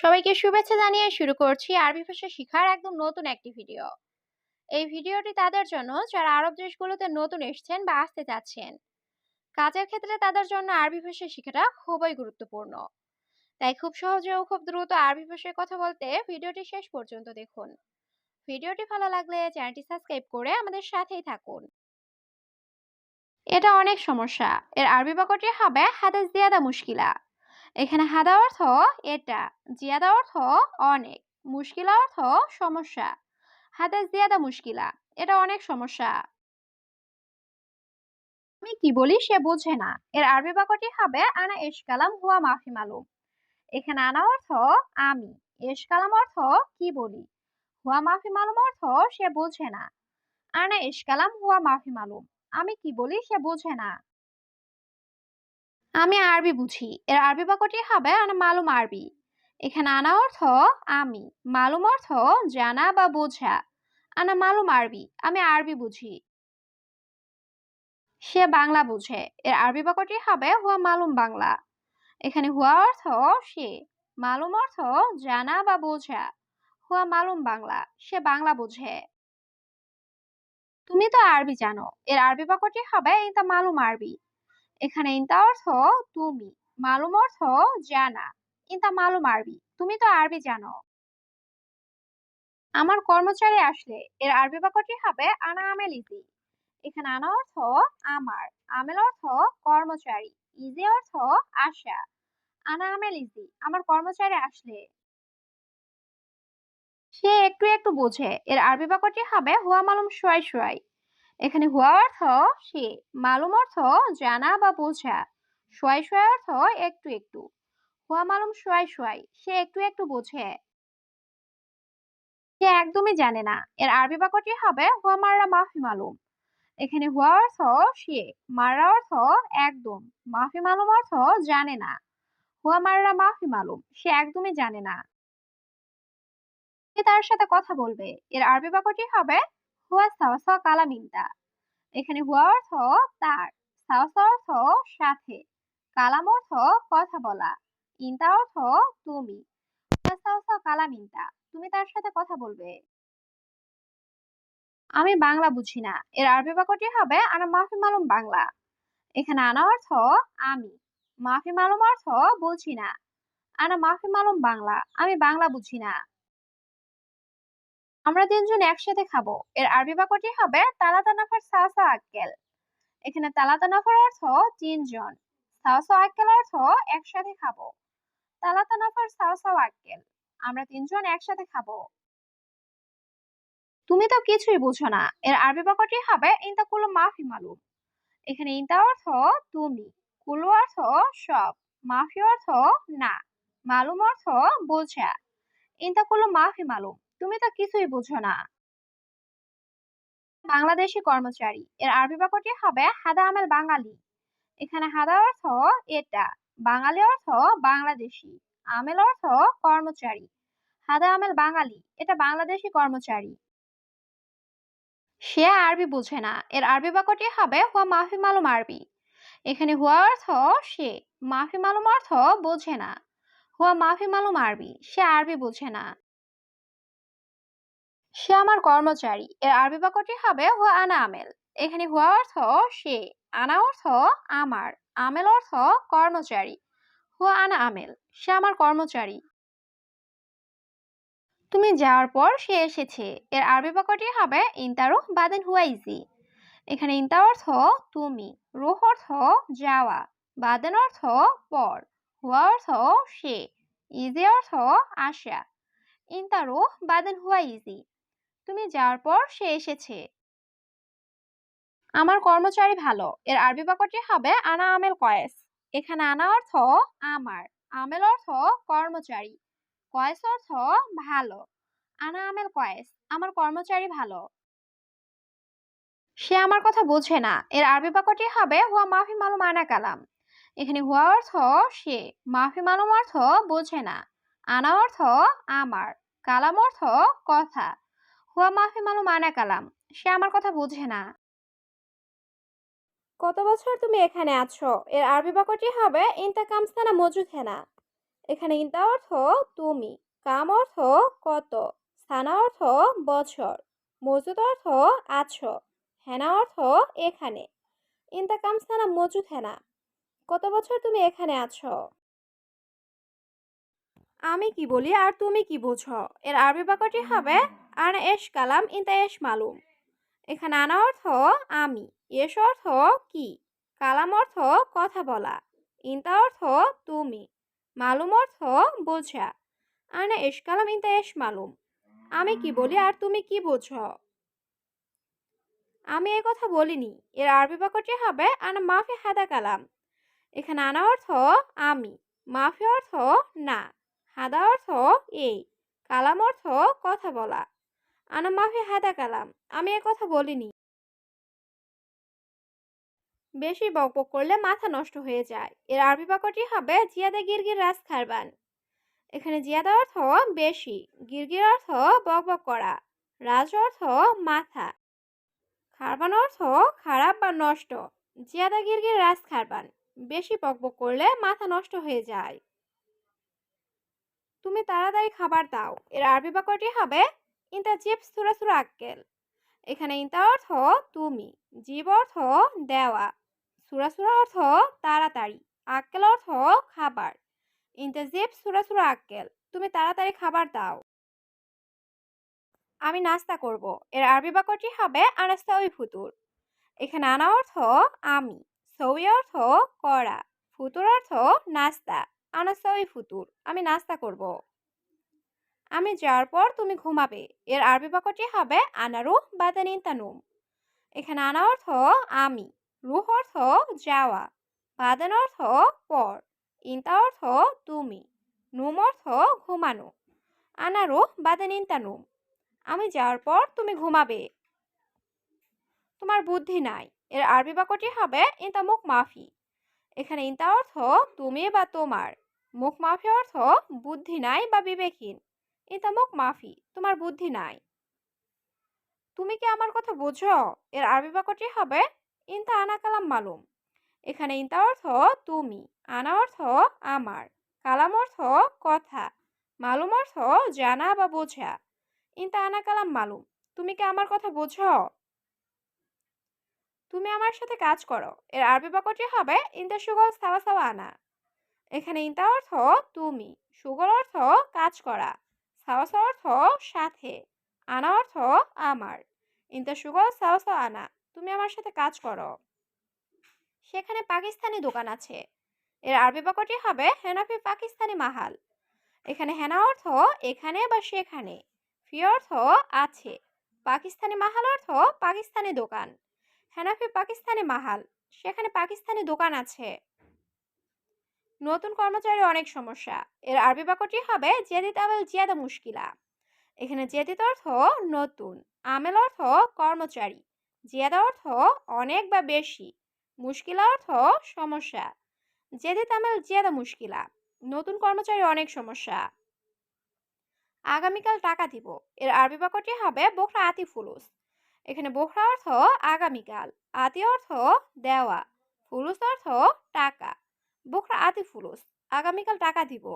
সবাইকে শুভেচ্ছা জানিয়ে শুরু করছি আরবি ভাষা শেখার একদম নতুন একটি ভিডিও এই ভিডিওটি তাদের জন্য, যারা আরব দেশগুলোতে নতুন এসেছেন বা আসতে চাচ্ছেন, কাজের ক্ষেত্রে তাদের জন্য আরবি ভাষা শেখাটা খুবই গুরুত্বপূর্ণ। তাই খুব সহজে ও খুব দ্রুত আরবি ভাষায় কথা বলতে ভিডিওটি শেষ পর্যন্ত দেখুন। ভিডিওটি ভালো লাগলে চ্যানেলটি সাবস্ক্রাইব করে আমাদের সাথেই থাকুন। এটা অনেক সমস্যা। এর আরবি বাক্যটি হবে হাদাস জিয়াদা মুশকিলা। এখানে হাদা অর্থ এটা জিয়াদা অর্থ অনেক, মুশকিলা অর্থ সমস্যা। হাদা জিয়াদা মুশকিলা, এটা অনেক সমস্যা। আমি কি বলি সে বোঝে না। এর আরবি বাক্যটি হবে, আনা এশকালাম হুয়া মাফি মালুম। এখানে আনা অর্থ, আমি। এশকালাম অর্থ, কি বলি? হুয়া মাফি মালুম অর্থ, সে বোঝে না। আনা এশকালাম হুয়া মাফি মালুম। আমি কি বলি সে বোঝে না। আমি আরবি বুঝি। এর আরবি বাক্যটি হবে আনা মালুম আরবি। এখানে আনা অর্থ আমি, মালুম অর্থ জানা বা বোঝা। আনা মালুম আরবি, আমি আরবি বুঝি। সে বাংলা বুঝে। এর আরবি বাক্যটি হবে হুয়া মালুম বাংলা। এখানে হুয়া অর্থ সে, মালুম অর্থ জানা বা বোঝা। হুয়া মালুম বাংলা, সে বাংলা বুঝে। তুমি তো আরবি জানো। এর আরবি বাক্যটি হবে ইনতা মালুম আরবি। এখানে ইনতা অর্থ তুমি, মালুম অর্থ জানা ইনতা মালুম আরবি, তুমি তো আরবি জানো। আমার কর্মচারী আসলে, এর আরবি বাক্যটি হবে আনা আমেল ইজি এখানে আনা অর্থ আমার, আমেল অর্থ কর্মচারী ইজি অর্থ আশা আনা আমেল ইজি আমার কর্মচারী আসলে। সে একটু একটু বোঝে, এর আরবি বাক্যটি হবে হুয়া মালুম সোয়াই সোয়াই এখানে হুয়া অর্থ সে, মালুম অর্থ জানা বা বোঝা, সোয়াই সোয়াই অর্থ একটু একটু। হুয়া মালুম সোয়াই সোয়াই, সে একটু একটু বোঝে। সে একদমই জানে না, এর আরবি বাক্যটি হবে হুয়া মাররা মাফি মালুম। এখানে হুয়া অর্থ সে, মাররা অর্থ একদম, মাফি মালুম অর্থ জানে না। হুয়া মাররা মাফি মালুম, সে একদমই জানে না। সে তার সাথে কথা বলবে, এর আরবি বাক্যটি হবে কালামিনতা এখানে হুয়া অর্থ তার অর্থ সাথে, কালাম অর্থ কথা বলা ইনতা অর্থ তুমি। কালামিনতা তুমি তার সাথে কথা বলবে। আমি বাংলা বুঝি না, এর আরবি বাক্যটি হবে আনা মাফি মালুম বাংলা। এখানে আনা অর্থ আমি মাফি মালুম অর্থ বুঝি না। আনা মাফি মালুম বাংলা, আমি বাংলা বুঝি না। আমরা তিনজন একসাথে খাব। এর আরবি বাক্যটি হবে তালাতা নাফার সাওসা আক্কেল। এখানে তালাতা নাফার অর্থ তিনজন। সাওসা আক্কেল অর্থ একসাথে খাব। তালাতা নাফার সাওসা আক্কেল। আমরা তিনজন একসাথে খাব। তুমি তো কিছুই বুঝো না। এর আরবি বাক্যটি হবে ইনতা কুলো মাফি মালুম। এখানে ইনতা অর্থ তুমি। কুলো অর্থ সব। মাফি অর্থ না। মালুম অর্থ বোঝা। ইনতা কুলো মাফি মালুম। তুমি তো কিছুই বুঝো না। বাংলাদেশি কর্মচারী, এর আরবি বাক্যটি হবে হাদা আমেল বাঙালি। এখানে হাদা অর্থ এটা, বাঙালি অর্থ বাংলাদেশি, আমেল অর্থ কর্মচারী। হাদা আমেল বাঙালি, এটা বাংলাদেশি কর্মচারী। সে আরবি বুঝে না, এর আরবি বাক্যটি হবে হুয়া মাফি মালুম আরবি। এখানে হুয়া অর্থ সে, মাফি মালুম অর্থ বোঝে না। হুয়া মাফি মালুম আরবি, সে আরবি বুঝে না। সে আমার কর্মচারী। এর আরবি বাক্যটি হবে হুয়া আনা আমেল এখানে হুয়া অর্থ সে, আনা অর্থ আমার আমেল অর্থ কর্মচারী হুয়া আনা আমেল সে আমার কর্মচারী। তুমি যাওয়ার পর সে এসেছে। এর আরবি বাক্যটি হবে ইন্তারু বাদেন হুয়া ইজি এখানে ইন্তা অর্থ তুমি রুহ অর্থ যাওয়া বাদেন অর্থ পর হুয়া অর্থ সে ইজি অর্থ আসা ইন্তারু বাদেন হুয়া ইজি তুমি যাওয়ার পর সে এসেছে। আমার কর্মচারী ভালো, এর আরবি বাক্যটি হবে আনা আমেল কয়েস। এখানে আনা অর্থ আমার, আমেল অর্থ কর্মচারী, কয়েস অর্থ ভালো, আনা আমেল কয়েস, আমার কর্মচারী ভালো। সে আমার কথা বোঝে না, এর আরবি বাক্যটি হবে হুয়া মাফি মালুম আনা কালাম। এখানে হুয়া অর্থ সে, মাফি মালুম অর্থ বোঝে না, আনা অর্থ আমার, কালাম অর্থ কথা হুয়া মাফি মালুম আনা কালাম। সে আমার কথা বোঝে না। কত বছর তুমি এখানে আছো? এর আরবি বাক্যটি হবে ইন্তা কামস্তানা হেনা এখানে ইন্তা অর্থ তুমি কাম অর্থ কত সানা অর্থ বছর মজুদ অর্থ আছো হেনা অর্থ এখানে ইন্তা কাম সানা মজুদ হেনা কত বছর তুমি এখানে আছো? আমি কি বলি আর তুমি কি বুঝো? এর আরবি বাক্যটি হবে, আনা এশ কালাম ইন্তা এশ মালুম। এখানে আনা অর্থ, আমি। এস অর্থ, কি? কালাম অর্থ, কথা বলা। ইন্তা অর্থ, তুমি। মালুম অর্থ, বোঝা। আনা এশ কালাম ইন্তা এশ মালুম। আমি কি বলি আর তুমি কি বুঝো? আমি এ কথা বলিনি। এর আরবি বাক্যটি হবে, আনা মাফি হাদা কালাম। এখানে আনা অর্থ, আমি। মাফি অর্থ, না। হাদা অর্থ এই, কালাম অর্থ কথা বলা। আনা মাফি হাদা কালাম, আমি এ কথা বলিনি। বেশি বকবক করলে মাথা নষ্ট হয়ে যায়। এর আরবি বাক্যটি হবে জিয়াদা গিরগির রাস খারবান। এখানে জিয়াদা অর্থ বেশি, গিরগির অর্থ বকবক করা। রাজ অর্থ মাথা। খারবান অর্থ খারাপ বা নষ্ট। জিয়াদা গিরগির রাস খারবান, বেশি বকবক করলে মাথা নষ্ট হয়ে যায়। তুমি তাড়াতাড়ি খাবার দাও। এর আরবি বাক্যটি হবে, ইন্তা জিপস সুরা সুরা আক্কেল। এখানে ইন্তা অর্থ তুমি। জীব অর্থ দেওয়া। সুরা সুরা অর্থ তাড়াতাড়ি। আক্কেল অর্থ খাবার। ইন্তা জিপ সুরা সুরা আক্কেল। তুমি তাড়াতাড়ি খাবার দাও। আমি নাস্তা করব। এর আরবি বাক্যটি হবে, আনাস্তা ওই ফুতুর। এখানে আনা অর্থ আমি। সৌই অর্থ করা ফুতুর অর্থ নাস্তা। আনাস্তা ওই ফুতুর, আমি নাস্তা করব। আমি যাওয়ার পর তুমি ঘুমাবে। এর আরবি বাক্যটি হবে আনারু বাদানিন তানুম। এখানে আনা অর্থ আমি, রুহ অর্থ যাওয়া, বাদান অর্থ পর, ইন্তা অর্থ তুমি, নুম অর্থ ঘুমানো আনারু বাদানিন তানুম। আমি যাওয়ার পর তুমি ঘুমাবে। তোমার বুদ্ধি নাই। এর আরবি বাক্যটি হবে ইন্তা মুখ মাফি। এখানে ইন্তা অর্থ তুমি বা তোমার। মুখ মাফি অর্থ বুদ্ধি নাই বা বিবেকহীন। ইন্তা মুখ মাফি, তোমার বুদ্ধি নাই। তুমি কি আমার কথা বোঝো? এর আরবি বাক্যটি হবে, ইন্তা আনা কালাম মালুম। এখানে ইন্তা অর্থ তুমি, আনা অর্থ আমার, কালাম অর্থ কথা, মালুম অর্থ জানা বা বোঝা। ইন্তা আনা কালাম মালুম, তুমি কি আমার কথা বুঝো? তুমি আমার সাথে কাজ করো। এর আরবি বাক্যটি হবে, ইন্তা সুগল সাওয়া সাওয়া আনা। এখানে ইন্তা অর্থ তুমি সুগল অর্থ কাজ করা সাওয়া অর্থ সাথে, আনা অর্থ আমার। ইন্তা সাওয়া সাওয়া আনা, তুমি আমার সাথে কাজ করো। সেখানে পাকিস্তানি দোকান আছে। এর আরবি বাক্যটি হবে হেনাফি পাকিস্তানি মাহাল। এখানে হেনা অর্থ এখানে বা সেখানে, ফি অর্থ আছে। পাকিস্তানি মাহাল অর্থ পাকিস্তানি দোকান। হেনাফি পাকিস্তানি মাহাল, সেখানে পাকিস্তানি দোকান আছে। নতুন কর্মচারী অনেক সমস্যা। এর আরবি বাক্যটি হবে জেদিত আমেল জিয়াদা মুশকিলা। এখানে জেদিত অর্থ নতুন, আমেল অর্থ কর্মচারী। জিয়াদা অর্থ অনেক বা বেশি, মুশকিলা অর্থ সমস্যা। জেদিত আমেল জিয়াদা মুশকিলা, নতুন কর্মচারী অনেক সমস্যা। আগামীকাল টাকা দিব, এর আরবি বাক্যটি হবে বোখরা আতি ফুলুস। এখানে বোখরা অর্থ আগামীকাল, আতি অর্থ দেওয়া, ফুলুস অর্থ টাকা। বোখরা আতি ফুলুস আগামীকাল টাকা দিব।